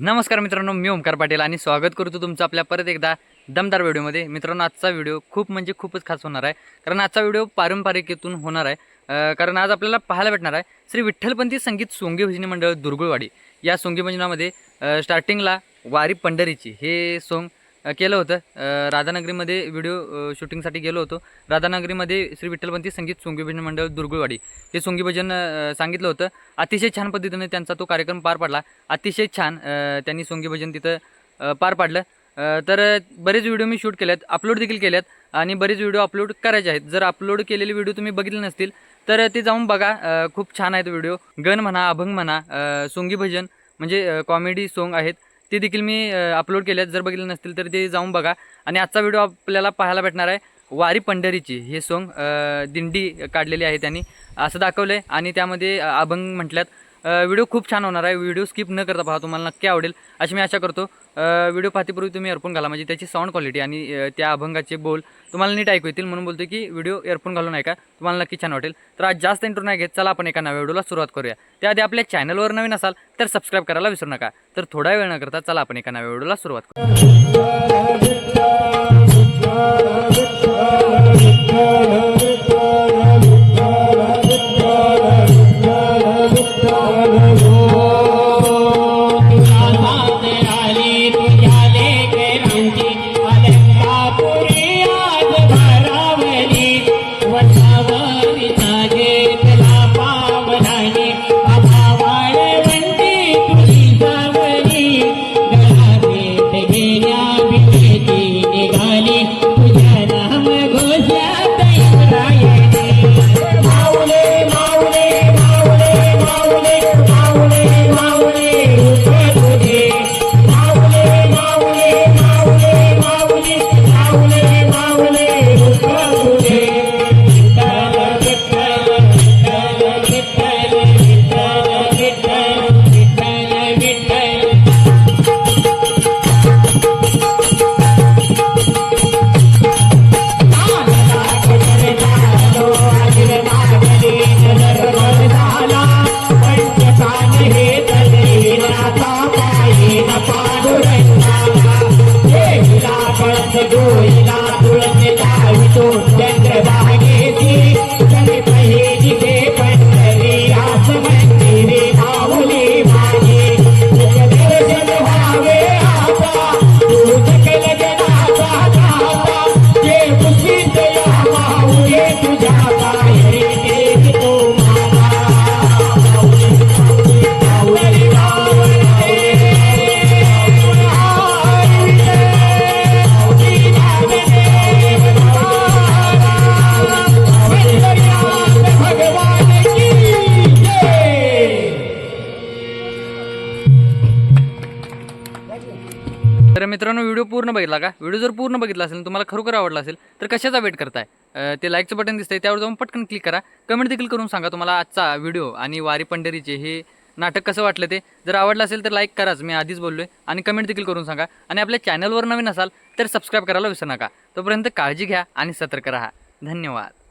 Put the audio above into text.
नमस्कार मित्रांनो मी ओमकार पाटील आणि स्वागत करतो तुमचं आपल्या परत एकदा दमदार व्हिडिओमध्ये. मित्रांनो आजचा व्हिडिओ खूप म्हणजे खूपच खास होणार आहे. कारण आजचा व्हिडिओ पारंपरिकेतून होणार आहे. कारण आज आपल्याला पाहायला भेटणार आहे श्री विठ्ठलपंथी संगीत सोंगी भजनी मंडळ दुर्गुळवाडी. या सोंगी भजनामध्ये स्टार्टिंगला वारी पंढरीची हे सोंग केलं होतं. राधानगरीमध्ये व्हिडिओ शूटिंगसाठी गेलो होतो. राधानगरीमध्ये श्री विठ्ठलपंथी संगीत सोंगीभजन मंडळ दुर्गुळवाडी हे सोंगीभजन सांगितलं होतं. अतिशय छान पद्धतीने त्यांचा तो कार्यक्रम पार पडला. अतिशय छान त्यांनी सोंगी भजन तिथं पार पाडलं. तर बरेच व्हिडिओ मी शूट केले आहेत अपलोड देखील केले आहेत आणि बरेच व्हिडिओ अपलोड करायचे आहेत. जर अपलोड केलेले व्हिडिओ तुम्ही बघितले नसतील तर ते जाऊन बघा. खूप छान आहेत व्हिडिओ गण म्हणा अभंग म्हणा सोंगी भजन म्हणजे कॉमेडी सॉन्ग आहेत. ते देखील मी अपलोड केले आहेत जर बघितले नसतील तर ते जाऊन बघा. आणि आजचा व्हिडिओ आपल्याला पाहायला भेटणार आहे वारी पंढरीची. हे सॉन्ग दिंडी काढलेली आहे त्यांनी. असं दाखवलं आहे आणि त्यामध्ये अभंग म्हटल्यात. व्हिडिओ खूप छान होणार आहे. व्हिडिओ स्किप न करता पहा तुम्हाला नक्की आवडेल. अशी मी आशा करतो. व्हिडिओ पाहतेपूर्वी तुम्ही एअरफोन घाला. म्हणजे त्याची साऊंड क्वालिटी आणि त्या अभंगाचे बोल तुम्हाला नीट ऐकू येतील. म्हणून बोलतो की व्हिडिओ एअरफोन घालून ऐका. तुम्हाला नक्की छान वाटेल. तर आज जास्त इंट्रो नाही घेत. चला आपण एका नव्या व्हिडिओला सुरुवात करूया. त्याआधी आपल्या चॅनलवर नवीन असाल तर सबस्क्राईब करायला विसरू नका. तर थोडा वेळ न करता चला आपण एका नव्या व्हिडिओला सुरुवात करू. तुझ्या मित्रांनो व्हिडिओ पूर्ण बघितला का? व्हिडिओ जर पूर्ण बघितला असेल तुम्हाला खरोखर आवडला असेल तर कशाचा वेट करताय? ते लाईकचं बटन दिसतंय त्यावर जाऊन पटकन क्लिक करा. कमेंट देखील करून सांगा तुम्हाला आजचा व्हिडिओ आणि वारी पंढरीचे हे नाटक कसं वाटलं ते. जर आवडलं असेल तर लाईक कराच मी आधीच बोललो आहे आणि कमेंट देखील करून सांगा. आणि आपल्या चॅनलवर नवीन असाल तर सबस्क्राईब करायला विसरू नका. तोपर्यंत काळजी घ्या आणि सतर्क राहा. धन्यवाद.